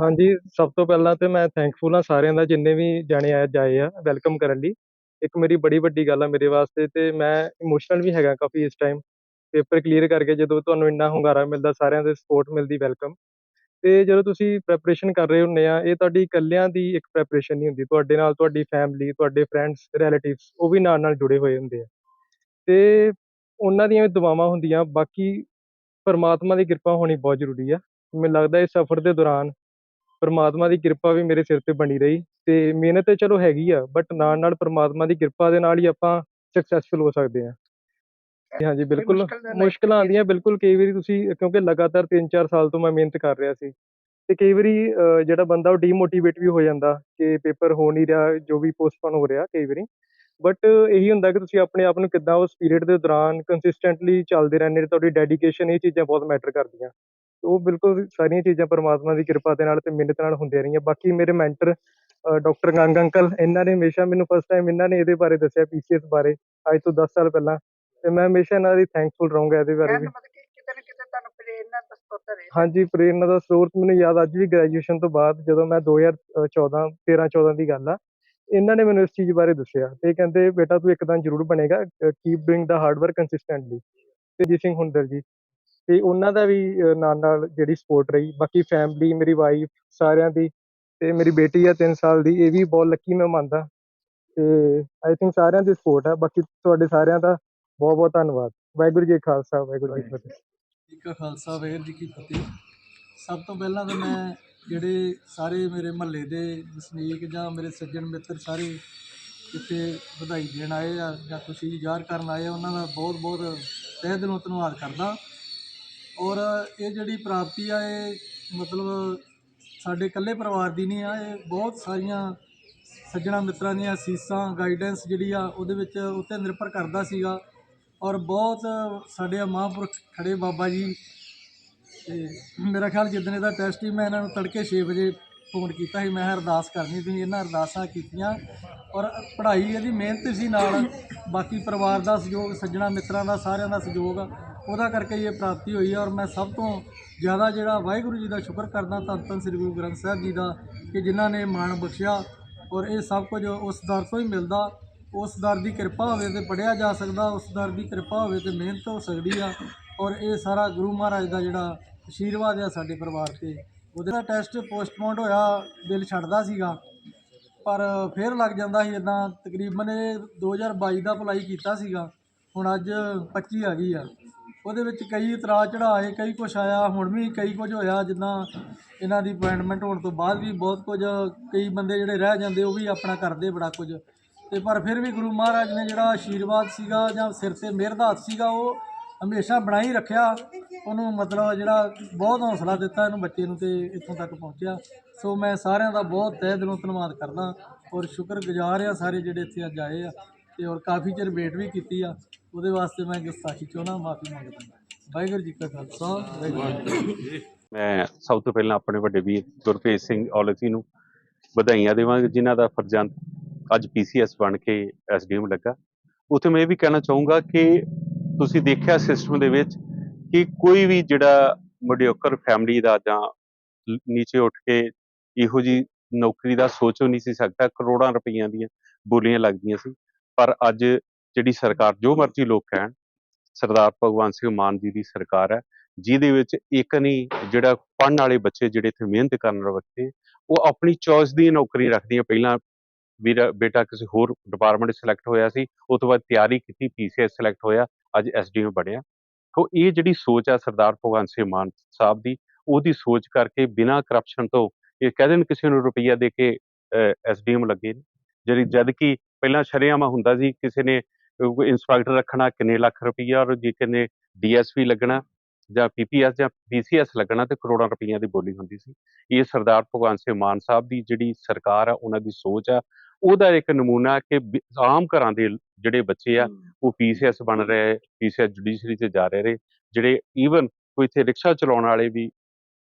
ਹਾਂਜੀ, ਸਭ ਤੋਂ ਪਹਿਲਾਂ ਤੇ ਮੈਂ ਥੈਂਕਫੁਲ ਹਾਂ ਸਾਰਿਆਂ ਦਾ ਜਿੰਨੇ ਵੀ ਜਾਣੇ ਆਏ ਜਾਏ ਆ ਵੈਲਕਮ ਕਰਨ ਲਈ। ਇੱਕ ਮੇਰੀ ਬੜੀ ਵੱਡੀ ਗੱਲ ਆ ਮੇਰੇ ਵਾਸਤੇ ਤੇ ਮੈਂ ਇਮੋਸ਼ਨਲ ਵੀ ਹੈਗਾ ਕਾਫੀ ਇਸ ਟਾਈਮ। ਪੇਪਰ ਕਲੀਅਰ ਕਰਕੇ ਜਦੋਂ ਤੁਹਾਨੂੰ ਇੰਨਾ ਹੁੰਗਾਰਾ ਮਿਲਦਾ, ਸਾਰਿਆਂ ਦੇ ਸਪੋਰਟ ਮਿਲਦੀ, ਵੈਲਕਮ। ਤੇ ਜਦੋਂ ਤੁਸੀਂ ਪ੍ਰੈਪਰੇਸ਼ਨ ਕਰ ਰਹੇ ਹੁੰਦੇ ਆ, ਇਹ ਤੁਹਾਡੀ ਇਕੱਲਿਆਂ ਦੀ ਇੱਕ ਪ੍ਰੈਪਰੇਸ਼ਨ ਨਹੀਂ ਹੁੰਦੀ, ਤੁਹਾਡੇ ਨਾਲ ਤੁਹਾਡੀ ਫੈਮਿਲੀ, ਤੁਹਾਡੇ ਫਰੈਂਡਸ, ਰਿਲੇਟਿਵਸ ਉਹ ਵੀ ਨਾਲ-ਨਾਲ ਜੁੜੇ ਹੋਏ ਹੁੰਦੇ ਆ। ਤੇ ਉਹਨਾਂ ਦੀਆਂ ਦੁਆਵਾਂ ਹੁੰਦੀਆਂ, ਬਾਕੀ ਪਰਮਾਤਮਾ ਦੀ ਕਿਰਪਾ ਹੋਣੀ ਬਹੁਤ ਜ਼ਰੂਰੀ ਆ। ਮੈਨੂੰ ਲੱਗਦਾ ਇਸ ਸਫ਼ਰ ਦੇ ਦੌਰਾਨ ਪਰਮਾਤਮਾ ਦੀ ਕਿਰਪਾ ਵੀ ਮੇਰੇ ਸਿਰ ਤੇ ਬਣੀ ਰਹੀ ਤੇ ਮਿਹਨਤ ਤੇ ਚਲੋ ਹੈਗੀ ਆ, ਬਟ ਨਾਲ-ਨਾਲ ਪਰਮਾਤਮਾ ਦੀ ਕਿਰਪਾ ਦੇ ਨਾਲ ਹੀ ਆਪਾਂ ਸਕਸੈਸਫੁਲ ਹੋ ਸਕਦੇ ਹਾਂ। ਹਾਂਜੀ, ਬਿਲਕੁਲ ਮੁਸ਼ਕਿਲਾਂ ਆਉਂਦੀਆਂ ਬਿਲਕੁਲ ਕਈ ਵਾਰੀ ਤੁਸੀਂ ਕਿਉਂਕਿ ਲਗਾਤਾਰ 3-4 ਸਾਲ ਤੋਂ ਮੈਂ ਮਿਹਨਤ ਕਰ ਰਿਹਾ ਸੀ ਤੇ ਕਈ ਵਾਰੀ ਜਿਹੜਾ ਬੰਦਾ ਉਹ ਡੀਮੋਟੀਵੇਟ ਵੀ ਹੋ ਜਾਂਦਾ ਕਿ ਪੇਪਰ ਹੋ ਨਹੀਂ ਰਿਹਾ, ਜੋ ਵੀ ਪੋਸਟਪੋਨ ਹੋ ਰਿਹਾ ਕਈ ਵਾਰੀ। ਬਟ ਇਹੀ ਹੁੰਦਾ ਕਿ ਤੁਸੀਂ ਆਪਣੇ ਆਪ ਨੂੰ ਕਿੱਦਾਂ ਉਸ ਪੀਰੀਅਡ ਦੇ ਦੌਰਾਨ ਕੰਸਿਸਟੈਂਟਲੀ ਚੱਲਦੇ ਰਹਿੰਦੇ ਤੁਹਾਡੀ ਡੈਡੀਕੇਸ਼ਨ ਇਹ ਚੀਜ਼ਾਂ ਬਹੁਤ ਮੈਟਰ ਕਰਦੀਆਂ। ਉਹ ਬਿਲਕੁਲ ਸਾਰੀਆਂ ਚੀਜ਼ਾਂ ਪਰਮਾਤਮਾ ਦੀ ਕਿਰਪਾ ਦੇ ਨਾਲ ਤੇ ਮਿਹਨਤ ਨਾਲ ਹੁੰਦੀਆਂ ਰਹੀਆਂ। ਬਾਕੀ ਮੇਰੇ ਮੈਂਟਰ ਡਾਕਟਰ ਗੰਗ ਅੰਕਲ ਇਹਨਾਂ ਨੇ ਹਮੇਸ਼ਾ ਮੈਨੂੰ ਫਸਟ ਟਾਈਮ ਇਹਨਾਂ ਨੇ ਇਹਦੇ ਬਾਰੇ ਦੱਸਿਆ ਪੀਸੀਐਸ ਬਾਰੇ, ਅੱਜ ਤੋਂ 10 ਸਾਲ ਪਹਿਲਾਂ ਤੇ ਮੈਂ ਹਮੇਸ਼ਾ ਇਹਨਾਂ ਦੀ ਥੈਂਕਫੁਲ ਰਹੂੰਗਾ ਇਹਦੇ ਬਾਰੇ ਵੀ। ਹਾਂਜੀ, ਪ੍ਰੇਰਨਾ ਦਾ ਸਰੋਤ ਮੈਨੂੰ ਯਾਦ ਅੱਜ ਵੀ ਗ੍ਰੈਜੂਏਸ਼ਨ ਤੋਂ ਬਾਅਦ ਜਦੋਂ ਮੈਂ 2014 13-14 ਦੀ ਗੱਲ ਆ, ਇਹਨਾਂ ਨੇ ਮੈਨੂੰ ਇਸ ਚੀਜ਼ ਬਾਰੇ ਦੱਸਿਆ ਤੇ ਕਹਿੰਦੇ ਬੇਟਾ ਤੂੰ ਇੱਕ ਦਿਨ ਜ਼ਰੂਰ ਬਣੇਗਾ, keep doing the hard work consistently. Teji Singh Hundal ji ਤੇ ਉਹਨਾਂ ਦਾ ਵੀ ਨਾਲ-ਨਾਲ ਜਿਹੜੀ ਸਪੋਰਟ ਰਹੀ। ਬਾਕੀ ਫੈਮਿਲੀ, ਮੇਰੀ ਵਾਈਫ ਸਾਰਿਆਂ ਦੀ ਤੇ ਮੇਰੀ ਬੇਟੀ ਆ 3 ਸਾਲ ਦੀ, ਇਹ ਵੀ ਬਹੁਤ ਲੱਕੀ ਮੈਂ ਮੰਨਦਾ ਤੇ ਆਈ ਥਿੰਕ ਸਾਰਿਆਂ ਦੀ ਸਪੋਰਟ ਆ। ਬਾਕੀ ਤੁਹਾਡੇ ਸਾਰਿਆਂ ਦਾ ਬਹੁਤ-ਬਹੁਤ ਧੰਨਵਾਦ। ਵਾਹਿਗੁਰੂ ਜੀ ਖਾਲਸਾ, ਵਾਹਿਗੁਰੂ ਜੀ ਫਤਿਹ। ਜੀ ਕਾ ਖਾਲਸਾ ਵਾਹਿਗੁਰੂ ਜੀ ਕੀ ਫਤਿਹ ਸਭ ਤੋਂ ਪਹਿਲਾਂ ਤਾਂ ਮੈਂ ਜਿਹੜੇ ਸਾਰੇ ਮੇਰੇ ਮਹੱਲੇ ਦੇ ਵਸਨੀਕ ਜਾਂ ਮੇਰੇ ਸੱਜਣ ਮਿੱਤਰ ਸਾਰੇ ਇੱਥੇ ਵਧਾਈ ਦੇਣ ਆਏ ਆ ਜਾਂ ਖੁਸ਼ੀ ਜ਼ਾਹਰ ਕਰਨ ਆਏ ਆ ਉਹਨਾਂ ਦਾ ਬਹੁਤ ਬਹੁਤ ਤਹਿ ਦਿਲੋਂ ਧੰਨਵਾਦ ਕਰਦਾ ਔਰ ਇਹ ਜਿਹੜੀ ਪ੍ਰਾਪਤੀ ਆ, ਇਹ ਮਤਲਬ ਸਾਡੇ ਇਕੱਲੇ ਪਰਿਵਾਰ ਦੀ ਨਹੀਂ ਆ, ਇਹ ਬਹੁਤ ਸਾਰੀਆਂ ਸੱਜਣਾ ਮਿੱਤਰਾਂ ਦੀਆਂ ਅਸੀਸਾਂ ਗਾਈਡੈਂਸ ਜਿਹੜੀ ਆ, ਉਹਦੇ ਵਿੱਚ ਉੱਤੇ ਨਿਰਭਰ ਕਰਦਾ ਸੀਗਾ। ਔਰ ਬਹੁਤ ਸਾਡੇ ਮਹਾਂਪੁਰਖ ਖੜੇ ਬਾਬਾ ਜੀ। ਤੇ ਮੇਰਾ ਖਿਆਲ ਜਿੱਦਣ ਇਹਦਾ ਟੈਸਟ ਹੀ ਮੈਂ ਇਹਨਾਂ ਨੂੰ ਤੜਕੇ 6 ਵਜੇ ਫੋਨ ਕੀਤਾ ਸੀ। ਮੈਂ ਅਰਦਾਸ ਕਰਨੀ ਤੁਸੀਂ ਇਹਨਾਂ ਅਰਦਾਸਾਂ ਕੀਤੀਆਂ। ਔਰ ਪੜ੍ਹਾਈ ਇਹਦੀ ਮਿਹਨਤ ਸੀ ਨਾਲ। ਬਾਕੀ ਪਰਿਵਾਰ ਦਾ ਸਹਿਯੋਗ, ਸੱਜਣਾ ਮਿੱਤਰਾਂ ਦਾ, ਸਾਰਿਆਂ ਦਾ ਸਹਿਯੋਗ ਉਹਦਾ ਕਰਕੇ ਇਹ ਪ੍ਰਾਪਤੀ ਹੋਈ ਹੈ ਔਰ ਮੈਂ ਸਭ ਤੋਂ ਜ਼ਿਆਦਾ ਜਿਹੜਾ ਵਾਹਿਗੁਰੂ ਜੀ ਦਾ ਸ਼ੁਕਰ ਕਰਦਾ ਧੰਨ ਧੰਨ ਸ੍ਰੀ ਗੁਰੂ ਗ੍ਰੰਥ ਸਾਹਿਬ ਜੀ ਦਾ ਕਿ ਜਿਨ੍ਹਾਂ ਨੇ ਮਾਣ ਬਖਸ਼ਿਆ ਔਰ ਇਹ ਸਭ ਕੁਝ ਉਸ ਦਰ ਤੋਂ ਹੀ ਮਿਲਦਾ, ਉਸ ਦਰ ਦੀ ਕਿਰਪਾ ਹੋਵੇ ਤੇ ਪੜਿਆ ਜਾ ਸਕਦਾ, ਉਸ ਦਰ ਦੀ ਕਿਰਪਾ ਹੋਵੇ ਤੇ ਮਿਹਨਤ ਹੋ ਸਕਦੀ ਆ ਔਰ ਇਹ ਸਾਰਾ ਗੁਰੂ ਮਹਾਰਾਜ ਦਾ ਜਿਹੜਾ ਆਸ਼ੀਰਵਾਦ ਆ ਸਾਡੇ ਪਰਿਵਾਰ ਤੇ। ਉਹਦੇ ਦਾ ਟੈਸਟ ਪੋਸਟਪੋਨਡ ਹੋਇਆ, ਦਿਲ ਛੱਡਦਾ ਸੀਗਾ, ਪਰ ਫੇਰ ਲੱਗ ਜਾਂਦਾ ਸੀ ਇਦਾਂ ਤਕਰੀਬਨ ਇਹ 2022 ਦਾ ਅਪਲਾਈ ਕੀਤਾ ਸੀਗਾ, ਹੁਣ ਅੱਜ 25 ਆ ਗਈ ਆ। ਉਹਦੇ ਵਿੱਚ ਕਈ ਉਤਰਾਅ ਚੜ੍ਹਾਅ ਆਏ ਕਈ ਕੁਛ ਆਇਆ, ਹੁਣ ਵੀ ਕਈ ਕੁਝ ਹੋਇਆ, ਜਿੱਦਾਂ ਇਹਨਾਂ ਦੀ ਅਪਾਇੰਟਮੈਂਟ ਹੋਣ ਤੋਂ ਬਾਅਦ ਵੀ ਬਹੁਤ ਕੁਝ ਕਈ ਬੰਦੇ ਜਿਹੜੇ ਰਹਿ ਜਾਂਦੇ, ਉਹ ਵੀ ਆਪਣਾ ਕਰਦੇ ਬੜਾ ਕੁਝ। ਤੇ ਪਰ ਫਿਰ ਵੀ ਗੁਰੂ ਮਹਾਰਾਜ ਨੇ ਜਿਹੜਾ ਆਸ਼ੀਰਵਾਦ ਸੀਗਾ ਜਾਂ ਸਿਰ ਤੇ ਮਿਹਰ ਦਾ ਹੱਥ ਸੀਗਾ, ਉਹ ਹਮੇਸ਼ਾ ਬਣਾਈ ਰੱਖਿਆ। ਉਹਨੂੰ ਮਤਲਬ ਜਿਹੜਾ ਬਹੁਤ ਹੌਸਲਾ ਦਿੱਤਾ ਇਹਨੂੰ ਬੱਚੇ ਨੂੰ ਤੇ ਇੱਥੋਂ ਤੱਕ ਪਹੁੰਚਿਆ। ਸੋ ਮੈਂ ਸਾਰਿਆਂ ਦਾ ਬਹੁਤ ਤਹਿ ਦਿਲੋਂ ਧੰਨਵਾਦ ਕਰਦਾ ਔਰ ਸ਼ੁਕਰਗੁਜ਼ਾਰ ਆ ਸਾਰੇ ਜਿਹੜੇ ਇੱਥੇ ਅੱਜ ਆਏ ਆ। ਤੇ ਔਰ ਕਾਫੀ ਚਿਰ ਵੇਟ ਵੀ ਕੀਤੀ ਆ, ਉਹਦੇ ਵਾਸਤੇ ਮੈਂ ਗੁਸਤਾਖੀ ਚਾਹੁੰਦਾ, ਮਾਫੀ ਮੰਗਦਾ। ਵਾਹਿਗੁਰੂ ਜੀ ਕਾ ਖਾਲਸਾ, ਵਾਹਿਗੁਰੂ ਜੀ ਮੈਂ ਸਭ ਤੋਂ ਪਹਿਲਾਂ ਆਪਣੇ ਵੱਡੇ ਵੀਰ ਗੁਰਪ੍ਰੀਤ ਸਿੰਘ ਔਲਖੀ ਨੂੰ ਵਧਾਈਆਂ ਦੇਵਾਂਗਾ, ਜਿਨ੍ਹਾਂ ਦਾ ਫਰਜ਼ੰਦ ਅੱਜ ਪੀਸੀਐਸ ਬਣ ਕੇ ਐਸਡੀਐਮ ਲੱਗਾ। ਉੱਥੇ ਮੈਂ ਇਹ ਵੀ ਕਹਿਣਾ ਚਾਹੂੰਗਾ ਕਿ ਤੁਸੀਂ ਦੇਖਿਆ ਸਿਸਟਮ ਦੇ ਵਿੱਚ ਕਿ ਕੋਈ ਵੀ ਜਿਹੜਾ ਮੀਡੀਓਕਰ ਫੈਮਿਲੀ ਦਾ ਜਾਂ ਨੀਚੇ ਉੱਠ ਕੇ ਇਹੋ ਜੀ ਨੌਕਰੀ ਦਾ ਸੋਚ ਨਹੀਂ ਸੀ ਸਕਦਾ। ਕਰੋੜਾਂ ਰੁਪਈਆਂ ਦੀਆਂ ਬੋਲੀਆਂ ਲੱਗਦੀਆਂ ਸੀ। ਪਰ ਅੱਜ ਜਿਹੜੀ ਸਰਕਾਰ, ਜੋ ਮਰਜ਼ੀ ਲੋਕ ਕਹਿਣ, ਸਰਦਾਰ ਭਗਵੰਤ ਸਿੰਘ ਮਾਨ ਜੀ ਦੀ ਸਰਕਾਰ ਹੈ, ਜਿਹਦੇ ਵਿੱਚ ਇੱਕ ਨਹੀਂ, ਜਿਹੜਾ ਪੜ੍ਹਨ ਵਾਲੇ ਬੱਚੇ ਜਿਹੜੇ ਇੱਥੇ ਮਿਹਨਤ ਕਰਨ ਵਾਲੇ ਬੱਚੇ ਉਹ ਆਪਣੀ ਚੋਇਸ ਦੀ ਨੌਕਰੀ ਰੱਖਦੀਆਂ। ਪਹਿਲਾਂ ਵੀਰਾ ਬੇਟਾ ਕਿਸੇ ਹੋਰ ਡਿਪਾਰਟਮੈਂਟ ਸਿਲੈਕਟ ਹੋਇਆ ਸੀ ਉਸ ਤੋਂ ਬਾਅਦ ਤਿਆਰੀ ਕੀਤੀ ਪੀਸੀਐਸ ਸਿਲੈਕਟ ਹੋਇਆ, ਅੱਜ ਐਸਡੀਐਮ ਬਣਿਆ ਸੋ ਇਹ ਜਿਹੜੀ ਸੋਚ ਆ ਸਰਦਾਰ ਭਗਵੰਤ ਸਿੰਘ ਮਾਨ ਸਾਹਿਬ ਦੀ, ਉਹਦੀ ਸੋਚ ਕਰਕੇ ਬਿਨਾਂ ਕਰਪਸ਼ਨ ਤੋਂ ਇਹ ਕਹਿ ਦੇਣ ਕਿਸੇ ਨੂੰ ਰੁਪਈਆ ਦੇ ਕੇ ਐਸਡੀਐਮ ਲੱਗੇ ਨੇ। ਜਿਹੜੀ ਜਦ ਕਿ ਪਹਿਲਾਂ ਸ਼ਰੇਆਮ ਹੁੰਦਾ ਸੀ ਕਿਸੇ ਨੇ ਇੰਸਪੈਕਟਰ ਰੱਖਣਾ ਕਿੰਨੇ ਲੱਖ ਰੁਪਈਆ ਔਰ ਜੇ ਕਿਨੇ ਡੀਐਸਪੀ ਲੱਗਣਾ ਜਾਂ ਪੀਪੀਐਸ ਜਾਂ ਪੀਸੀਐਸ ਲੱਗਣਾ ਤੇ ਕਰੋੜਾਂ ਰੁਪਈਆ ਦੀ ਬੋਲੀ ਹੁੰਦੀ ਸੀ। ਇਹ ਸਰਦਾਰ ਭਗਵੰਤ ਸਿੰਘ ਮਾਨ ਸਾਹਿਬ ਦੀ ਜਿਹੜੀ ਸਰਕਾਰ ਆ ਉਹਨਾਂ ਦੀ ਸੋਚ ਆ ਉਹਦਾ ਇੱਕ ਨਮੂਨਾ ਕਿ ਆਮ ਘਰਾਂ ਦੇ ਜਿਹੜੇ ਬੱਚੇ ਆ ਉਹ ਪੀਸੀਐਸ ਬਣ ਰਹੇ ਪੀਸੀਐਸ ਜੁਡੀਸ਼ਰੀ 'ਚ ਜਾ ਰਹੇ ਜਿਹੜੇ ਈਵਨ ਕੋਈ ਇੱਥੇ ਰਿਕਸ਼ਾ ਚਲਾਉਣ ਵਾਲੇ ਵੀ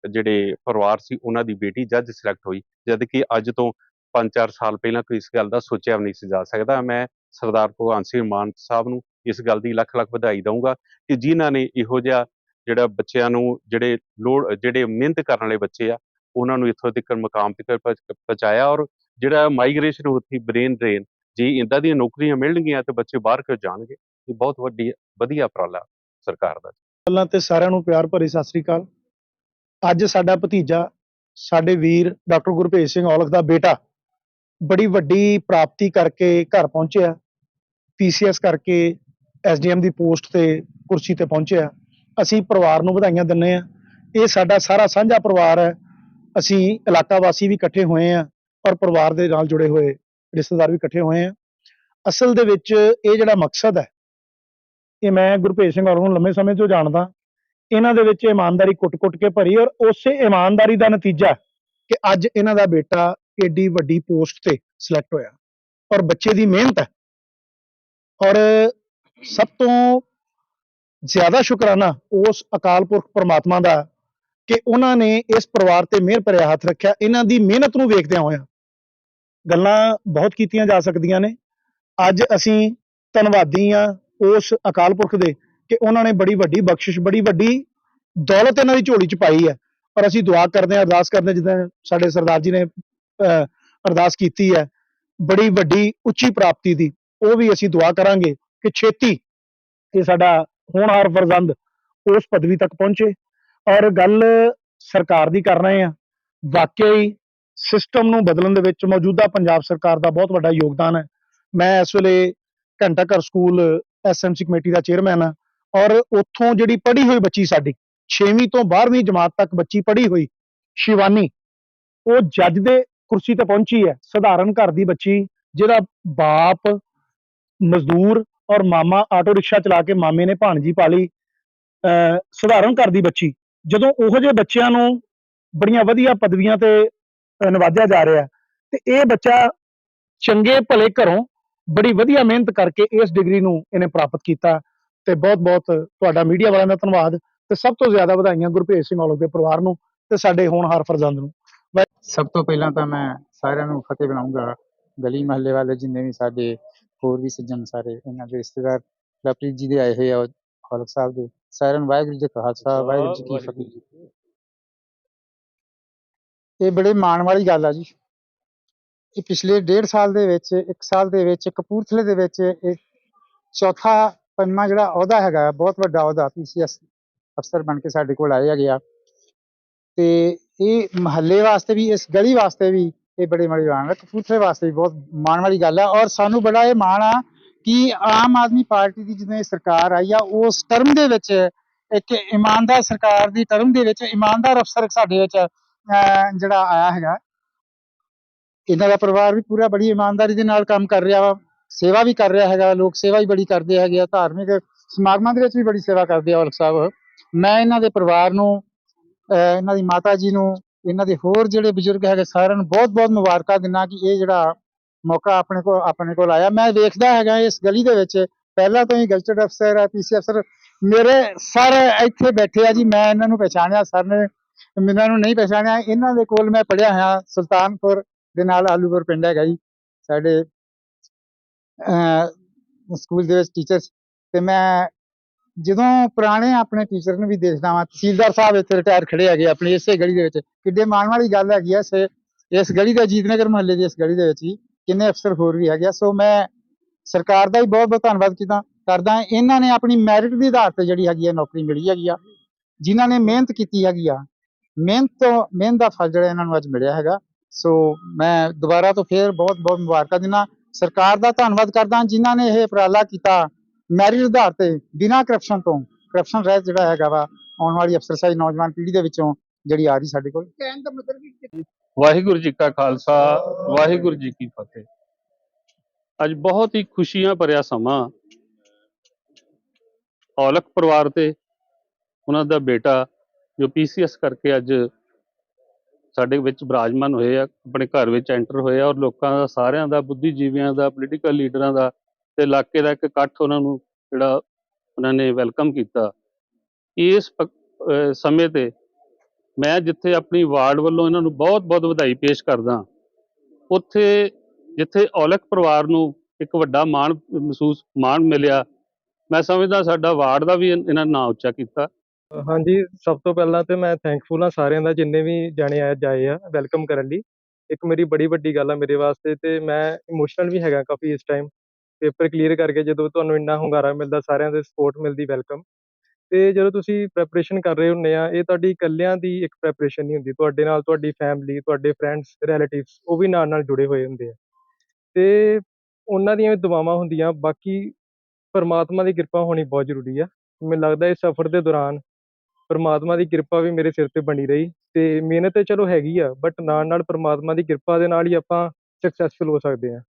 ਜਿਹੜੇ ਪਰਿਵਾਰ ਸੀ ਉਹਨਾਂ ਦੀ ਬੇਟੀ ਜੱਜ ਸਿਲੈਕਟ ਹੋਈ ਜਦ ਕਿ ਅੱਜ ਤੋਂ 5-4 ਸਾਲ ਪਹਿਲਾਂ ਕੋਈ ਇਸ ਗੱਲ ਦਾ ਸੋਚਿਆ ਵੀ ਨਹੀਂ ਸੀ ਜਾ ਸਕਦਾ। ਮੈਂ ਸਰਦਾਰ ਭਗਵੰਤ ਸਿੰਘ ਮਾਨ ਸਾਹਿਬ ਨੂੰ ਇਸ ਗੱਲ ਦੀ ਲੱਖ ਲੱਖ ਵਧਾਈ ਦਊਂਗਾ ਕਿ ਜਿਨ੍ਹਾਂ ਨੇ ਇਹੋ ਜਿਹਾ ਜਿਹੜਾ ਬੱਚਿਆਂ ਨੂੰ ਜਿਹੜੇ ਲੋੜ, ਜਿਹੜੇ ਮਿਹਨਤ ਕਰਨ ਵਾਲੇ ਬੱਚੇ ਆ, ਉਹਨਾਂ ਨੂੰ ਇੱਥੋਂ ਤੱਕ ਮਕਾਮ ਤੱਕ ਪਹੁੰਚ- ਪਹੁੰਚਾਇਆ ਔਰ ਜਿਹੜਾ ਮਾਈਗ੍ਰੇਸ਼ਨ ਹੁੰਦੀ ਬ੍ਰੇਨ ਡਰੇਨ ਜੇ ਇੰਦਾਂ ਦੀਆਂ ਨੌਕਰੀਆਂ ਮਿਲਣਗੀਆਂ ਤੇ ਬੱਚੇ ਬਾਹਰ ਕਿਉਂ ਜਾਣਗੇ? ਇਹ ਬਹੁਤ ਵੱਡੀ, ਵਧੀਆ ਉਪਰਾਲਾ ਸਰਕਾਰ ਦਾ। ਪਹਿਲਾਂ ਤੇ ਸਾਰਿਆਂ ਨੂੰ ਪਿਆਰ ਭਰੀ ਸਤਿ ਸ੍ਰੀ ਅਕਾਲ। ਅੱਜ ਸਾਡਾ ਭਤੀਜਾ, ਸਾਡੇ ਵੀਰ ਡਾਕਟਰ ਗੁਰਭੇਜ ਸਿੰਘ ਔਲਖ ਦਾ ਬੇਟਾ ਬੜੀ ਵੱਡੀ ਪ੍ਰਾਪਤੀ ਕਰਕੇ ਘਰ ਪਹੁੰਚਿਆ। ਪੀਸੀਐਸ ਕਰਕੇ ਐਸਡੀਐਮ ਦੀ ਪੋਸਟ ਤੇ ਕੁਰਸੀ ਤੇ ਪਹੁੰਚਿਆ। ਅਸੀਂ ਪਰਿਵਾਰ ਨੂੰ ਵਧਾਈਆਂ ਦਿੰਨੇ ਆ ਇਹ ਸਾਡਾ ਸਾਰਾ ਸਾਂਝਾ ਪਰਿਵਾਰ ਹੈ। ਅਸੀਂ ਇਲਾਕਾ ਵਾਸੀ ਵੀ ਇਕੱਠੇ ਹੋਏ ਆ ਔਰ ਪਰਿਵਾਰ ਦੇ ਨਾਲ ਜੁੜੇ ਹੋਏ ਰਿਸ਼ਤੇਦਾਰ ਵੀ ਇਕੱਠੇ ਹੋਏ ਆ ਅਸਲ ਦੇ ਵਿੱਚ ਇਹ ਜਿਹੜਾ ਮਕਸਦ ਹੈ, ਇਹ ਮੈਂ ਗੁਰਭੇਜ ਸਿੰਘ ਔਰ ਨੂੰ ਲੰਮੇ ਸਮੇਂ ਤੋਂ ਜਾਣਦਾ। ਇਹਨਾਂ ਦੇ ਵਿੱਚ ਇਮਾਨਦਾਰੀ ਕੁੱਟ-ਕੁੱਟ ਕੇ ਭਰੀ ਔਰ ਉਸੇ ਇਮਾਨਦਾਰੀ ਦਾ ਨਤੀਜਾ ਕਿ ਅੱਜ ਇਹਨਾਂ ਦਾ ਬੇਟਾ ਏਡੀ ਵੱਡੀ ਪੋਸਟ ਤੇ ਸਿਲੈਕਟ ਹੋਇਆ। ਔਰ ਬੱਚੇ ਦੀ ਮਿਹਨਤ ਹੈ। ਔਰ ਸਭ ਤੋਂ ਜ਼ਿਆਦਾ ਸ਼ੁਕਰਾਨਾ ਉਸ ਅਕਾਲ ਪੁਰਖ ਪ੍ਰਮਾਤਮਾ ਦਾ ਕਿ ਉਹਨਾਂ ਨੇ ਇਸ ਪਰਿਵਾਰ ਤੇ ਮਿਹਰ ਭਰਿਆ ਹੱਥ ਰੱਖਿਆ। ਇਹਨਾਂ ਦੀ ਮਿਹਨਤ ਨੂੰ ਵੇਖਦਿਆਂ ਹੋਇਆ ਗੱਲਾਂ ਬਹੁਤ ਕੀਤੀਆਂ ਜਾ ਸਕਦੀਆਂ ਨੇ। ਅੱਜ ਅਸੀਂ ਧੰਨਵਾਦੀ ਆ ਉਸ ਅਕਾਲ ਪੁਰਖ ਦੇ ਕਿ ਉਹਨਾਂ ਨੇ ਬੜੀ ਵੱਡੀ ਬਖਸ਼ਿਸ਼, ਬੜੀ ਵੱਡੀ ਦੌਲਤ ਇਹਨਾਂ ਦੀ ਝੋਲੀ ਚ ਪਾਈ ਹੈ। ਔਰ ਅਸੀਂ ਦੁਆ ਕਰਦੇ ਹਾਂ, ਅਰਦਾਸ ਕਰਦੇ ਹਾਂ, ਜਿੱਦਾਂ ਸਾਡੇ ਸਰਦਾਰ ਜੀ ਨੇ ਅਰਦਾਸ ਕੀਤੀ ਹੈ, ਬੜੀ ਵੱਡੀ ਉੱਚੀ ਪ੍ਰਾਪਤੀ ਦੀ, ਉਹ ਵੀ ਅਸੀਂ ਦੁਆ ਕਰਾਂਗੇ ਕਿ ਛੇਤੀ ਇਹ ਸਾਡਾ ਹੋਣਹਾਰ ਫਰਜ਼ੰਦ ਉਸ ਪਦਵੀ ਤੱਕ ਪਹੁੰਚੇ। ਔਰ ਗੱਲ ਸਰਕਾਰ ਦੀ ਕਰ ਰਹੇ ਆ ਵਾਕਿਆ ਸਿਸਟਮ ਨੂੰ ਬਦਲਣ ਦੇ ਵਿੱਚ ਮੌਜੂਦਾ ਪੰਜਾਬ ਸਰਕਾਰ ਦਾ ਬਹੁਤ ਵੱਡਾ ਯੋਗਦਾਨ ਹੈ। ਮੈਂ ਇਸ ਵੇਲੇ ਘੰਟਾ ਘਰ ਸਕੂਲ ਐਸਐਮਸੀ ਕਮੇਟੀ ਦਾ ਚੇਅਰਮੈਨ ਆ ਔਰ ਉੱਥੋਂ ਜਿਹੜੀ ਪੜ੍ਹੀ ਹੋਈ ਬੱਚੀ ਸਾਡੀ 6ਵੀਂ ਤੋਂ 12ਵੀਂ ਜਮਾਤ ਤੱਕ ਬੱਚੀ ਪੜ੍ਹੀ ਹੋਈ ਸ਼ਿਵਾਨੀ, ਉਹ ਜੱਜ ਦੇ ਕੁਰਸੀ ਤੇ ਪਹੁੰਚੀ ਹੈ, ਸਧਾਰਨ ਘਰ ਦੀ ਬੱਚੀ, ਜਿਹਦਾ ਬਾਪ ਮਜ਼ਦੂਰ ਔਰ ਮਾਮਾ ਆਟੋ ਰਿਕਸ਼ਾ ਚਲਾ ਕੇ ਮਾਮੇ ਨੇ ਭਾਣਜੀ ਪਾਲੀ ਸਧਾਰਨ ਘਰ ਦੀ ਬੱਚੀ। ਜਦੋਂ ਉਹੋ ਜਿਹੇ ਬੱਚਿਆਂ ਨੂੰ ਬੜੀਆਂ ਵਧੀਆ ਪਦਵੀਆਂ ਤੇ, ਅਹ ਨਵਾਜਿਆ ਜਾ ਰਿਹਾ, ਤੇ ਇਹ ਬੱਚਾ ਚੰਗੇ ਭਲੇ ਘਰੋਂ ਬੜੀ ਵਧੀਆ ਮਿਹਨਤ ਕਰਕੇ ਇਸ ਡਿਗਰੀ ਨੂੰ ਇਹਨੇ ਪ੍ਰਾਪਤ ਕੀਤਾ। ਤੇ ਬਹੁਤ ਬਹੁਤ ਤੁਹਾਡਾ ਮੀਡੀਆ ਵਾਲਿਆਂ ਦਾ ਧੰਨਵਾਦ। ਤੇ ਸਭ ਤੋਂ ਜ਼ਿਆਦਾ ਵਧਾਈਆਂ ਗੁਰਭੇਜ ਸਿੰਘ ਔਲਖ ਦੇ ਪਰਿਵਾਰ ਨੂੰ ਤੇ ਸਾਡੇ ਹੋਣਹਾਰ ਫਰਜ਼ੰਦ ਨੂੰ। ਸਭ ਤੋਂ ਪਹਿਲਾਂ ਤਾਂ ਮੈਂ ਸਾਰਿਆਂ ਨੂੰ ਫਤਿਹ ਬਣਾਉਂਗਾ ਗਲੀ ਮਹੱਲੇ ਵਾਲੇ ਜਿੰਨੇ ਵੀ ਸਾਡੇ ਹੋਰ ਵੀ ਸੱਜਣ ਸਾਰੇ ਇਹਨਾਂ ਦੇ ਰਿਸ਼ਤੇਦਾਰ ਲਵਪ੍ਰੀਤ ਜੀ ਦੇ ਆਏ ਹੋਏ ਆ ਖਾਲਕ ਸਾਹਿਬ ਦੇ ਸਾਰਿਆਂ ਨੂੰ ਵਾਹਿਗੁਰੂ ਜੀ ਕਾ ਖਾਲਸਾ ਵਾਹਿਗੁਰੂ ਜੀ ਕੀ ਫਤਿਹ। ਇਹ ਬੜੇ ਮਾਣ ਵਾਲੀ ਗੱਲ ਆ ਜੀ। ਇਹ ਪਿਛਲੇ ਡੇਢ ਸਾਲ ਦੇ ਵਿੱਚ ਇੱਕ ਸਾਲ ਦੇ ਵਿੱਚ ਕਪੂਰਥਲੇ ਦੇ ਵਿੱਚ ਇਹ ਚੌਥਾ ਪੰਜਵਾਂ ਜਿਹੜਾ ਅਹੁਦਾ ਹੈਗਾ ਬਹੁਤ ਵੱਡਾ ਅਹੁਦਾ ਪੀਸੀਐਸ ਅਫਸਰ ਬਣ ਕੇ ਸਾਡੇ ਕੋਲ ਆਏ ਹੈਗੇ ਆ ਤੇ ਇਹ ਮਹੱਲੇ ਵਾਸਤੇ ਵੀ ਇਸ ਗਲੀ ਵਾਸਤੇ ਵੀ ਇਹ ਬੜੇ ਮਾਣ ਹੈ ਕਪੂਰਥਲੇ ਵਾਸਤੇ ਵੀ ਬਹੁਤ ਮਾਣ ਵਾਲੀ ਗੱਲ ਹੈ ਔਰ ਸਾਨੂੰ ਬੜਾ ਇਹ ਮਾਣ ਆ ਕਿ ਆਮ ਆਦਮੀ ਪਾਰਟੀ ਦੀ ਜਦੋਂ ਇਹ ਸਰਕਾਰ ਆਈ ਆ ਉਸ ਟਰਮ ਦੇ ਵਿੱਚ ਇੱਕ ਇਮਾਨਦਾਰ ਸਰਕਾਰ ਦੀ ਟਰਮ ਦੇ ਵਿੱਚ ਇਮਾਨਦਾਰ ਅਫਸਰ ਸਾਡੇ ਵਿੱਚ ਅਹ, ਜਿਹੜਾ ਆਇਆ ਹੈਗਾ। ਇਹਨਾਂ ਦਾ ਪਰਿਵਾਰ ਵੀ ਪੂਰਾ ਬੜੀ ਇਮਾਨਦਾਰੀ ਦੇ ਨਾਲ ਕੰਮ ਕਰ ਰਿਹਾ ਵਾ। ਸੇਵਾ ਵੀ ਕਰ ਰਿਹਾ ਹੈਗਾ। ਲੋਕ ਸੇਵਾ ਵੀ ਬੜੀ ਕਰਦੇ ਹੈਗੇ ਆ। ਧਾਰਮਿਕ ਸਮਾਗਮਾਂ ਦੇ ਵਿੱਚ ਵੀ ਬੜੀ ਸੇਵਾ ਕਰਦੇ ਆ ਔਲਖ ਸਾਹਿਬ। ਮੈਂ ਇਹਨਾਂ ਦੇ ਪਰਿਵਾਰ ਨੂੰ ਇਹਨਾਂ ਦੀ ਮਾਤਾ ਜੀ ਨੂੰ, ਇਹਨਾਂ ਦੇ ਹੋਰ ਜਿਹੜੇ ਬਜ਼ੁਰਗ ਹੈਗੇ ਸਾਰਿਆਂ ਨੂੰ ਬਹੁਤ ਬਹੁਤ ਮੁਬਾਰਕਾਂ ਦਿੰਦਾ ਕਿ ਇਹ ਜਿਹੜਾ ਮੌਕਾ ਆਪਣੇ ਕੋਲ ਆਪਣੇ ਕੋਲ ਆਇਆ। ਮੈਂ ਵੇਖਦਾ ਹੈਗਾ ਇਸ ਗਲੀ ਦੇ ਵਿੱਚ, ਪਹਿਲਾਂ ਤੋਂ ਹੀ ਗਜ਼ਟਡ ਅਫਸਰ ਆ ਪੀਸੀ ਅਫਸਰ। ਮੇਰੇ ਸਰ ਇੱਥੇ ਬੈਠੇ ਆ ਜੀ, ਮੈਂ ਇਹਨਾਂ ਨੂੰ ਪਛਾਣਿਆ ਸਰ ਨੇ ਇਹਨਾਂ ਨੂੰ ਨਹੀਂ ਪਛਾਣਿਆ ਇਹਨਾਂ ਦੇ ਕੋਲ ਮੈਂ ਪੜਿਆ ਹਾਂ ਸੁਲਤਾਨਪੁਰ ਦੇ ਨਾਲ ਆਲੂਪੁਰ ਪਿੰਡ ਹੈਗਾ ਜੀ, ਸਾਡੇ ਸਕੂਲ ਦੇ ਵਿੱਚ ਟੀਚਰਸ ਤੇ ਮੈਂ ਜਦੋਂ ਪੁਰਾਣੇ ਆਪਣੇ ਟੀਚਰ ਨੂੰ ਵੀ ਦੇਖਦਾ ਵਾਂ, ਤਹਿਸੀਲਦਾਰ ਸਾਹਿਬ ਇੱਥੇ ਰਿਟਾਇਰ ਖੜੇ ਹੈਗੇ ਆਪਣੀ ਇਸੇ ਗਲੀ ਦੇ ਵਿੱਚ, ਕਿੱਡੇ ਮਾਣ ਵਾਲੀ ਗੱਲ ਹੈਗੀ ਐ ਸੇ ਇਸ ਗਲੀ ਦਾ ਜੀਤਨਗਰ ਮੁਹੱਲੇ ਦੀ ਇਸ ਗਲੀ ਦੇ ਵਿੱਚ ਹੀ ਕਿੰਨੇ ਅਫਸਰ ਹੋਰ ਵੀ ਹੈਗੇ ਆ। ਸੋ ਮੈਂ ਸਰਕਾਰ ਦਾ ਹੀ ਬਹੁਤ ਬਹੁਤ ਧੰਨਵਾਦ ਕੀਤਾ, ਕਰਦਾ ਇਹਨਾਂ ਨੇ ਆਪਣੀ ਮੈਰਿਟ ਦੇ ਆਧਾਰ ਤੇ ਜਿਹੜੀ ਹੈਗੀ ਆ ਨੌਕਰੀ ਮਿਲੀ ਹੈਗੀ ਆ, ਜਿਨ੍ਹਾਂ ਨੇ ਮਿਹਨਤ ਕੀਤੀ ਹੈਗੀ ਆ, ਮਿਹਨਤ ਤੋਂ ਮਿਹਨਤ ਦਾ ਫਲ ਜਿਹੜਾ ਇਹਨਾਂ ਨੂੰ ਅੱਜ ਮਿਲਿਆ ਹੈਗਾ। ਸੋ ਮੈਂ ਦੁਬਾਰਾ ਤੋਂ ਫੇਰ ਬਹੁਤ ਬਹੁਤ ਮੁਬਾਰਕਾਂ ਦਿੰਦਾ, ਸਰਕਾਰ ਦਾ ਧੰਨਵਾਦ ਕਰਦਾ, ਜਿਨ੍ਹਾਂ ਨੇ ਇਹ ਉਪਰਾਲਾ ਕੀਤਾ ਮੈਰਿਟ ਆਧਾਰ ਤੇ ਬਿਨਾਂ ਕਰਪਸ਼ਨ ਤੋਂ ਕਰਪਸ਼ਨ ਰਹਿਤ ਜਿਹੜਾ ਹੈਗਾ ਵਾ ਆਉਣ ਵਾਲੀ ਅਫਸਰਸ਼ਾਹੀ ਨੌਜਵਾਨ ਪੀੜ੍ਹੀ ਦੇ ਵਿੱਚੋਂ ਜਿਹੜੀ ਆ ਰਹੀ ਸਾਡੇ ਕੋਲ। ਕਹਿਣ ਦਾ ਮਤਲਬ ਕਿ ਵਾਹਿਗੁਰੂ ਜੀ ਕਾ ਖਾਲਸਾ ਵਾਹਿਗੁਰੂ ਜੀ ਕੀ ਫਤਿਹ। ਅੱਜ ਬਹੁਤ ਹੀ ਖੁਸ਼ੀਆਂ ਭਰਿਆ ਸਮਾਂ। ਔਲਖ ਪਰਿਵਾਰ ਤੇ ਉਹਨਾਂ ਦਾ ਬੇਟਾ ਜੋ ਪੀਸੀਐਸ ਕਰਕੇ ਅੱਜ ਸਾਡੇ ਵਿੱਚ ਬਿਰਾਜਮਾਨ ਹੋਏ ਆ ਆਪਣੇ ਘਰ ਵਿੱਚ ਐਂਟਰ ਹੋਏ ਆ ਔਰ ਲੋਕਾਂ ਦਾ ਸਾਰਿਆਂ ਦਾ ਬੁੱਧੀਜੀਵੀਆਂ ਦਾ ਪੋਲੀਟੀਕਲ ਲੀਡਰਾਂ ਦਾ ਤੇ ਇਲਾਕੇ ਦਾ ਇੱਕ ਇਕੱਠ ਉਹਨਾਂ ਨੂੰ ਜਿਹੜਾ ਉਹਨਾਂ ਨੇ ਵੈਲਕਮ ਕੀਤਾ। ਇਸ ਸਮੇਂ ਤੇ ਮੈਂ ਜਿੱਥੇ ਆਪਣੀ ਵਾਰਡ ਵੱਲੋਂ ਇਹਨਾਂ ਨੂੰ ਬਹੁਤ-ਬਹੁਤ ਵਧਾਈ ਪੇਸ਼ ਕਰਦਾ ਉੱਥੇ ਜਿੱਥੇ ਔਲਖ ਪਰਿਵਾਰ ਨੂੰ ਇੱਕ ਵੱਡਾ ਮਾਣ ਮਹਿਸੂਸ, ਮਾਣ ਮਿਲਿਆ, ਮੈਂ ਸਮਝਦਾ ਸਾਡਾ ਵਾਰਡ ਦਾ ਵੀ ਇਹਨਾਂ ਨੇ ਨਾਂ ਉੱਚਾ ਕੀਤਾ। ਹਾਂਜੀ, ਸਭ ਤੋਂ ਪਹਿਲਾਂ ਤੇ ਮੈਂ ਥੈਂਕਫੁਲ ਹਾਂ ਸਾਰਿਆਂ ਦਾ, ਜਿੰਨੇ ਵੀ ਜਾਣੇ ਆਏ, ਜਾਏ ਆ ਵੈਲਕਮ ਕਰਨ ਲਈ। ਇੱਕ ਮੇਰੀ ਬੜੀ ਵੱਡੀ ਗੱਲ ਆ ਮੇਰੇ ਵਾਸਤੇ ਤੇ ਮੈਂ ਇਮੋਸ਼ਨਲ ਵੀ ਹੈਗਾ ਕਾਫੀ ਇਸ ਟਾਈਮ ਪੇਪਰ ਕਲੀਅਰ ਕਰਕੇ ਜਦੋਂ ਤੁਹਾਨੂੰ ਇੰਨਾ ਹੁੰਗਾਰਾ ਮਿਲਦਾ, ਸਾਰਿਆਂ ਦੇ ਸਪੋਰਟ ਮਿਲਦੀ ਵੈਲਕਮ ਤੇ ਜਦੋਂ ਤੁਸੀਂ ਪ੍ਰੈਪਰੇਸ਼ਨ ਕਰ ਰਹੇ ਹੁੰਦੇ ਆ, ਇਹ ਤੁਹਾਡੀ ਇਕੱਲਿਆਂ ਦੀ ਇੱਕ ਪ੍ਰੈਪਰੇਸ਼ਨ ਨਹੀਂ ਹੁੰਦੀ, ਤੁਹਾਡੇ ਨਾਲ ਤੁਹਾਡੀ ਫੈਮਿਲੀ ਤੁਹਾਡੇ ਫਰੈਂਡਸ ਰਿਲੇਟਿਵਸ ਉਹ ਵੀ ਨਾਲ ਨਾਲ ਜੁੜੇ ਹੋਏ ਹੁੰਦੇ ਆ ਤੇ ਉਹਨਾਂ ਦੀਆਂ ਵੀ ਦੁਆਵਾਂ ਹੁੰਦੀਆਂ, ਬਾਕੀ ਪਰਮਾਤਮਾ ਦੀ ਕਿਰਪਾ ਹੋਣੀ ਬਹੁਤ ਜ਼ਰੂਰੀ ਆ, ਮੈਨੂੰ ਲੱਗਦਾ ਇਸ ਸਫ਼ਰ ਦੇ ਦੌਰਾਨ ਪਰਮਾਤਮਾ ਦੀ ਕਿਰਪਾ ਵੀ ਮੇਰੇ ਸਿਰ ਤੇ ਬਣੀ ਰਹੀ ਤੇ ਮਿਹਨਤ ਤੇ ਚਲੋ ਹੈਗੀ ਆ ਬਟ ਨਾਲ ਨਾਲ ਪਰਮਾਤਮਾ ਦੀ ਕਿਰਪਾ ਦੇ ਨਾਲ ਹੀ ਆਪਾਂ ਸਕਸੈਸਫੁਲ ਹੋ ਸਕਦੇ ਆ।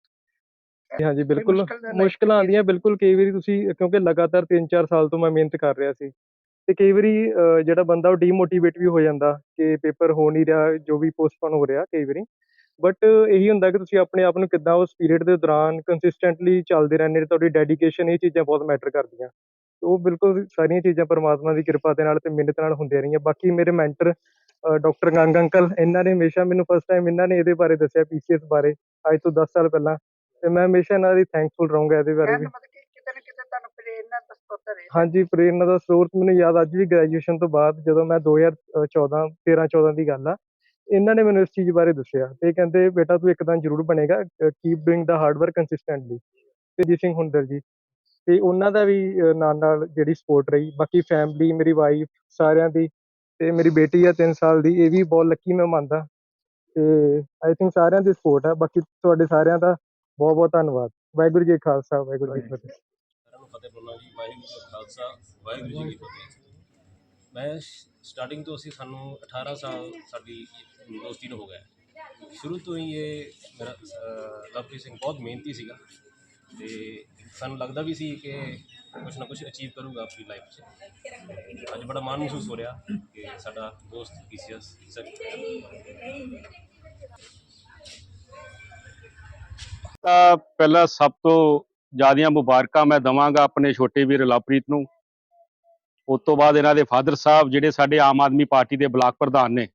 ਹਾਂਜੀ ਬਿਲਕੁਲ। ਮੁਸ਼ਕਿਲ ਆਉਂਦੀਆਂ ਬਿਲਕੁਲ। ਕਈ ਵਾਰੀ ਤੁਸੀਂ ਕਿਉਂਕਿ ਲਗਾਤਾਰ 3-4 ਸਾਲ ਤੋਂ ਮੈਂ ਮਿਹਨਤ ਕਰ ਰਿਹਾ ਸੀ। ਤੇ ਕਈ ਵਾਰੀ ਜਿਹੜਾ ਬੰਦਾ ਉਹ ਡੀਮੋਟੀਵੇਟ ਵੀ ਹੋ ਜਾਂਦਾ ਕਿ ਪੇਪਰ ਹੋ ਨਹੀਂ ਰਿਹਾ ਜੋ ਵੀ ਪੋਸਟਪੋਨ ਹੋ ਰਿਹਾ ਕਈ ਵਾਰੀ। ਬਟ ਇਹੀ ਹੁੰਦਾ ਕਿ ਤੁਸੀਂ ਆਪਣੇ ਆਪ ਨੂੰ ਕਿੱਦਾਂ ਉਸ ਪੀਰੀਅਡ ਦੇ ਦੌਰਾਨ ਕੰਸਿਸਟੈਂਟਲੀ ਚੱਲਦੇ ਰਹਿੰਦੇ ਨੇ ਤੁਹਾਡੀ ਡੈਡੀਕੇਸ਼ਨ ਇਹ ਚੀਜ਼ਾਂ ਬਹੁਤ ਮੈਟਰ ਕਰਦੀਆਂ। ਉਹ ਬਿਲਕੁਲ ਸਾਰੀਆਂ ਚੀਜ਼ਾਂ ਪਰਮਾਤਮਾ ਦੀ ਕਿਰਪਾ ਦੇ ਨਾਲ ਤੇ ਮਿਹਨਤ ਨਾਲ ਹੁੰਦੀਆਂ ਰਹੀਆਂ। ਬਾਕੀ ਮੇਰੇ ਮੈਂਟਰ ਡਾਕਟਰ ਗੰਗ ਅੰਕਲ ਇਹਨਾਂ ਨੇ ਹਮੇਸ਼ਾ ਮੈਨੂੰ ਫਸਟ ਟਾਈਮ ਇਹਨਾਂ ਨੇ ਇਹਦੇ ਬਾਰੇ ਦੱਸਿਆ ਪੀਸੀਐਸ ਬਾਰੇ। ਅੱਜ ਤੋਂ 10 ਸਾਲ ਪਹਿਲਾਂ ਤੇ ਮੈਂ ਹਮੇਸ਼ਾ ਇਹਨਾਂ ਦੀ ਥੈਂਕਫੁਲ ਰਹੂੰਗਾ ਇਹਦੇ ਬਾਰੇ ਵੀ। ਦਾ ਮਤਲਬ ਕਿ ਕਿਤੇ ਨਾ ਕਿਤੇ ਤੁਹਾਨੂੰ ਪ੍ਰੇਰਨਾ ਦਾ ਸਰੋਤ ਰਹੇ ਹਾਂਜੀ ਪ੍ਰੇਰਨਾ ਦਾ ਸਰੋਤ ਮੈਨੂੰ ਯਾਦ ਅੱਜ ਵੀ ਗ੍ਰੈਜੂਏਸ਼ਨ ਤੋਂ ਬਾਅਦ ਜਦੋਂ ਮੈਂ 2014 13 14 ਦੀ ਗੱਲ ਆ ਇਹਨਾਂ ਨੇ ਮੈਨੂੰ ਇਸ ਚੀਜ਼ ਬਾਰੇ ਦੱਸਿਆ ਤੇ ਕਹਿੰਦੇ ਬੇਟਾ ਤੂੰ ਇੱਕ ਦਿਨ ਜ਼ਰੂਰ ਬਣੇਗਾ keep doing the hard work consistently ਤੇ ਜੀ ਸਿੰਘ ਹੁੰਦਲ ਜੀ। ਤੇ ਉਹਨਾਂ ਦਾ ਵੀ ਨਾਲ ਨਾਲ ਜਿਹੜੀ ਸਪੋਰਟ ਰਹੀ ਬਾਕੀ ਫੈਮਿਲੀ ਮੇਰੀ ਵਾਈਫ ਸਾਰਿਆਂ ਦੀ ਤੇ ਮੇਰੀ ਬੇਟੀ ਆ 3 ਸਾਲ ਦੀ ਇਹ ਵੀ ਬਹੁਤ ਲੱਕੀ ਮੈਂ ਮੰਨਦਾ। ਤੇ ਆਈ ਥਿੰਕ ਸਾਰਿਆਂ ਦੀ ਸਪੋਰਟ ਆ ਬਾਕੀ ਤੁਹਾਡੇ ਸਾਰਿਆਂ ਦਾ ਬਹੁਤ ਬਹੁਤ ਧੰਨਵਾਦ। ਵਾਹਿਗੁਰੂ ਜੀ ਕਾ ਖਾਲਸਾ ਵਾਹਿਗੁਰੂ ਜੀ ਕੀ ਫਤਿਹ। ਸਾਰਿਆਂ ਨੂੰ ਫਤਿਹ ਬੋਲਣਾ ਜੀ। ਵਾਹਿਗੁਰੂ ਜੀ ਕਾ ਖਾਲਸਾ ਵਾਹਿਗੁਰੂ ਜੀ ਕੀ ਫਤਿਹ। ਮੈਂ ਸਟਾਰਟਿੰਗ ਤੋਂ ਅਸੀਂ ਸਾਨੂੰ 18 ਸਾਲ ਸਾਡੀ ਦੋਸਤੀ ਨੂੰ ਹੋ ਗਿਆ। ਸ਼ੁਰੂ ਤੋਂ ਹੀ ਇਹ ਮੇਰਾ ਅਹ, ਲਵਪ੍ਰੀਤ ਸਿੰਘ ਬਹੁਤ ਮਿਹਨਤੀ ਸੀਗਾ ਤੇ ਸਾਨੂੰ ਲੱਗਦਾ ਵੀ ਸੀ ਕਿ ਕੁਝ ਨਾ ਕੁਝ ਅਚੀਵ ਕਰੂਗਾ ਆਪਣੀ ਲਾਈਫ 'ਚ। ਅੱਜ ਬੜਾ ਮਾਣ ਮਹਿਸੂਸ ਹੋ ਰਿਹਾ ਕਿ ਸਾਡਾ ਦੋਸਤ ਪੀਸੀਐਸ ਤਾਂ ਪਹਿਲਾਂ ਸਭ ਤੋਂ ਜ਼ਿਆਦੀਆਂ ਮੁਬਾਰਕਾਂ ਮੈਂ ਦਵਾਂਗਾ ਆਪਣੇ ਛੋਟੇ ਵੀਰ ਲਵਪ੍ਰੀਤ ਨੂੰ। ਉਸ ਤੋਂ ਬਾਅਦ ਇਹਨਾਂ ਦੇ ਫਾਦਰ ਸਾਹਿਬ ਜਿਹੜੇ ਸਾਡੇ ਆਮ ਆਦਮੀ ਪਾਰਟੀ ਦੇ ਬਲਾਕ ਪ੍ਰਧਾਨ ਨੇ।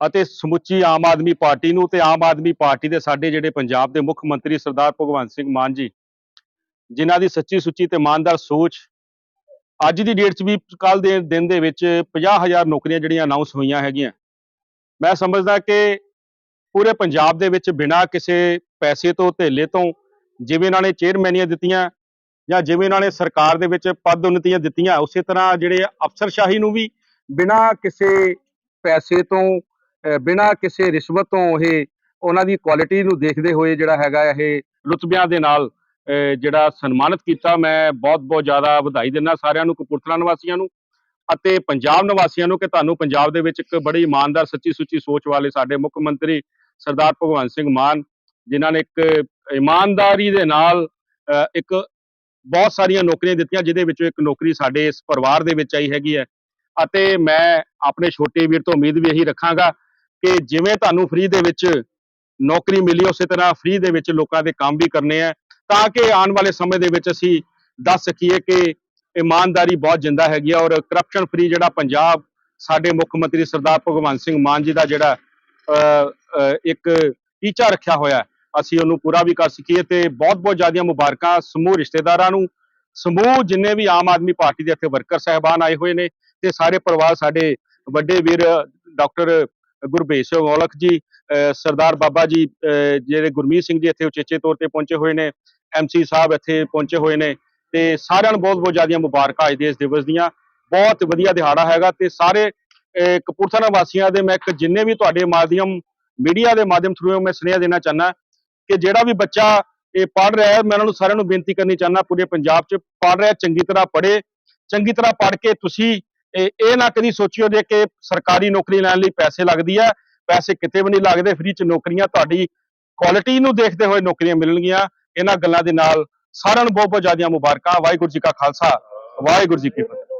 ਅਤੇ ਸਮੁੱਚੀ ਆਮ ਆਦਮੀ ਪਾਰਟੀ ਨੂੰ ਤੇ ਆਮ ਆਦਮੀ ਪਾਰਟੀ ਦੇ ਸਾਡੇ ਜਿਹੜੇ ਪੰਜਾਬ ਦੇ ਮੁੱਖ ਮੰਤਰੀ ਸਰਦਾਰ ਭਗਵੰਤ ਸਿੰਘ ਮਾਨ ਜੀ, ਜਿਨ੍ਹਾਂ ਦੀ ਸੱਚੀ ਸੁੱਚੀ ਤੇ ਇਮਾਨਦਾਰ ਸੋਚ ਅੱਜ ਦੀ ਡੇਟ 'ਚ ਵੀ ਕੱਲ ਦੇ ਦਿਨ ਦੇ ਵਿੱਚ 50000 ਨੌਕਰੀਆਂ ਜਿਹੜੀਆਂ ਅਨਾਉਂਸ ਹੋਈਆਂ ਹੈਗੀਆਂ। ਮੈਂ ਸਮਝਦਾ ਕਿ ਪੂਰੇ ਪੰਜਾਬ ਦੇ ਵਿੱਚ ਬਿਨਾਂ ਕਿਸੇ ਪੈਸੇ ਤੋਂ ਧੇਲੇ ਤੋਂ ਜਿਵੇਂ ਇਹਨਾਂ ਨੇ ਚੇਅਰਮੈਨੀਆਂ ਦਿੱਤੀਆਂ ਜਾਂ ਜਿਵੇਂ ਇਹਨਾਂ ਨੇ ਸਰਕਾਰ ਦੇ ਵਿੱਚ ਪਦ ਉੱਨਤੀਆਂ ਦਿੱਤੀਆਂ, ਉਸੇ ਤਰ੍ਹਾਂ ਜਿਹੜੇ ਅਫਸਰਸ਼ਾਹੀ ਨੂੰ ਵੀ ਬਿਨਾਂ ਕਿਸੇ ਪੈਸੇ ਤੋਂ ਬਿਨਾਂ ਕਿਸੇ ਰਿਸ਼ਵਤ ਤੋਂ ਇਹ ਉਹਨਾਂ ਦੀ ਕੁਆਲਿਟੀ ਨੂੰ ਦੇਖਦੇ ਹੋਏ ਜਿਹੜਾ ਹੈਗਾ ਇਹ ਲੁਤਬਿਆਂ ਦੇ ਨਾਲ ਜਿਹੜਾ ਸਨਮਾਨਿਤ ਕੀਤਾ। ਮੈਂ ਬਹੁਤ ਬਹੁਤ ਜ਼ਿਆਦਾ ਵਧਾਈ ਦਿੰਦਾ ਸਾਰਿਆਂ ਨੂੰ, ਕਪੂਰਥਲਾ ਨਿਵਾਸੀਆਂ ਨੂੰ ਅਤੇ ਪੰਜਾਬ ਨਿਵਾਸੀਆਂ ਨੂੰ ਕਿ ਤੁਹਾਨੂੰ ਪੰਜਾਬ ਦੇ ਵਿੱਚ ਇੱਕ ਬੜੀ ਇਮਾਨਦਾਰ ਸੱਚੀ ਸੁੱਚੀ ਸੋਚ ਵਾਲੇ ਸਾਡੇ ਮੁੱਖ ਮੰਤਰੀ ਸਰਦਾਰ ਭਗਵੰਤ ਸਿੰਘ ਮਾਨ ਜਿਨ੍ਹਾਂ ਨੇ ਇੱਕ ਇਮਾਨਦਾਰੀ ਦੇ ਨਾਲ ਇੱਕ ਬਹੁਤ ਸਾਰੀਆਂ ਨੌਕਰੀਆਂ ਦਿੱਤੀਆਂ, ਜਿਹਦੇ ਵਿੱਚੋਂ ਇੱਕ ਨੌਕਰੀ ਸਾਡੇ ਇਸ ਪਰਿਵਾਰ ਦੇ ਵਿੱਚ ਆਈ ਹੈਗੀ ਹੈ। ਅਤੇ ਮੈਂ ਆਪਣੇ ਛੋਟੇ ਵੀਰ ਤੋਂ ਉਮੀਦ ਵੀ ਇਹੀ ਰੱਖਾਂਗਾ ਕਿ ਜਿਵੇਂ ਤੁਹਾਨੂੰ ਫ੍ਰੀ ਦੇ ਵਿੱਚ ਨੌਕਰੀ ਮਿਲੀ, ਉਸੇ ਤਰ੍ਹਾਂ ਫ੍ਰੀ ਦੇ ਵਿੱਚ ਲੋਕਾਂ ਦੇ ਕੰਮ ਵੀ ਕਰਨੇ ਆ ਤਾਂ ਕਿ ਆਉਣ ਵਾਲੇ ਸਮੇਂ ਦੇ ਵਿੱਚ ਅਸੀਂ ਦੱਸ ਸਕੀਏ ਕਿ ਇਮਾਨਦਾਰੀ ਬਹੁਤ ਜਿੰਦਾ ਹੈਗੀ ਆ ਔਰ ਕਰਪਸ਼ਨ ਫ੍ਰੀ ਜਿਹੜਾ ਪੰਜਾਬ ਸਾਡੇ ਮੁੱਖ ਮੰਤਰੀ ਸਰਦਾਰ ਭਗਵੰਤ ਸਿੰਘ ਮਾਨ ਜੀ ਦਾ ਜਿਹੜਾ ਇੱਕ ਟੀਚਾ ਰੱਖਿਆ ਹੋਇਆ ਅਸੀਂ ਉਹਨੂੰ ਪੂਰਾ ਵੀ ਕਰ ਸਕੀਏ ਤੇ ਬਹੁਤ ਬਹੁਤ ਜ਼ਿਆਦੀਆਂ ਮੁਬਾਰਕਾਂ ਸਮੂਹ ਰਿਸ਼ਤੇਦਾਰਾਂ ਨੂੰ। ਸਮੂਹ ਜਿੰਨੇ ਵੀ ਆਮ ਆਦਮੀ ਪਾਰਟੀ ਦੇ ਇੱਥੇ ਵਰਕਰ ਸਹਿਬਾਨ ਆਏ ਹੋਏ ਨੇ ਤੇ ਸਾਰੇ ਪਰਿਵਾਰ ਸਾਡੇ ਵੱਡੇ ਵੀਰ ਡਾਕਟਰ ਗੁਰਭੇਜ ਸਿੰਘ ਔਲਖ ਜੀ ਸਰਦਾਰ ਬਾਬਾ ਜੀ ਜਿਹੜੇ ਗੁਰਮੀਤ ਸਿੰਘ ਜੀ ਇੱਥੇ ਉਚੇਚੇ ਤੌਰ ਤੇ ਪਹੁੰਚੇ ਹੋਏ ਨੇ ਐਮਸੀ ਸਾਹਿਬ ਇੱਥੇ ਪਹੁੰਚੇ ਹੋਏ ਨੇ ਤੇ ਸਾਰਿਆਂ ਨੂੰ ਬਹੁਤ ਬਹੁਤ ਜ਼ਿਆਦੀਆਂ ਮੁਬਾਰਕਾਂ ਅੱਜ ਦੇ ਇਸ ਦਿਵਸ ਦੀਆਂ। ਬਹੁਤ ਵਧੀਆ ਦਿਹਾੜਾ ਹੈਗਾ ਤੇ ਸਾਰੇ ਕਪੂਰਥਲਾ ਵਾਸੀਆਂ ਦੇ ਮੈਂ ਇੱਕ ਜਿੰਨੇ ਵੀ ਤੁਹਾਡੇ ਮਾਧਿਅਮ, ਮੀਡੀਆ ਦੇ ਮਾਧਿਅਮ ਥਰੂ ਮੈਂ ਸੁਨੇਹਾ ਦੇਣਾ ਚਾਹੁੰਦਾ ਕਿ ਜਿਹੜਾ ਵੀ ਬੱਚਾ ਇਹ ਪੜ੍ਹ ਰਿਹਾ ਹੈ, ਮੈਂ ਉਹਨਾਂ ਨੂੰ ਸਾਰਿਆਂ ਨੂੰ ਬੇਨਤੀ ਕਰਨੀ ਚਾਹੁੰਦਾ, ਪੂਰੇ ਪੰਜਾਬ 'ਚ ਪੜ੍ਹ ਰਿਹਾ, ਚੰਗੀ ਤਰ੍ਹਾਂ ਪੜ੍ਹੇ, ਚੰਗੀ ਤਰ੍ਹਾਂ ਪੜ੍ਹ ਕੇ ਤੁਸੀਂ ਇਹ ਇਹ ਨਾ ਕਦੀ ਸੋਚਿਓ ਜੇ ਕਿ ਸਰਕਾਰੀ ਨੌਕਰੀ ਲੈਣ ਲਈ ਪੈਸੇ ਲੱਗਦੀ ਹੈ, ਪੈਸੇ ਕਿਤੇ ਵੀ ਨਹੀਂ ਲੱਗਦੇ ਫ੍ਰੀ 'ਚ ਨੌਕਰੀਆਂ ਤੁਹਾਡੀ ਕੁਆਲਿਟੀ ਨੂੰ ਦੇਖਦੇ ਹੋਏ ਨੌਕਰੀਆਂ ਮਿਲਣਗੀਆਂ। ਇਹਨਾਂ ਗੱਲਾਂ ਦੇ ਨਾਲ ਸਾਰਿਆਂ ਨੂੰ ਬਹੁਤ ਬਹੁਤ ਜ਼ਿਆਦੀਆਂ ਮੁਬਾਰਕਾਂ। ਵਾਹਿਗੁਰੂ ਜੀ ਕਾ ਖਾਲਸਾ, ਵਾਹਿਗੁਰੂ ਜੀ ਕੀ ਫਤਿਹ।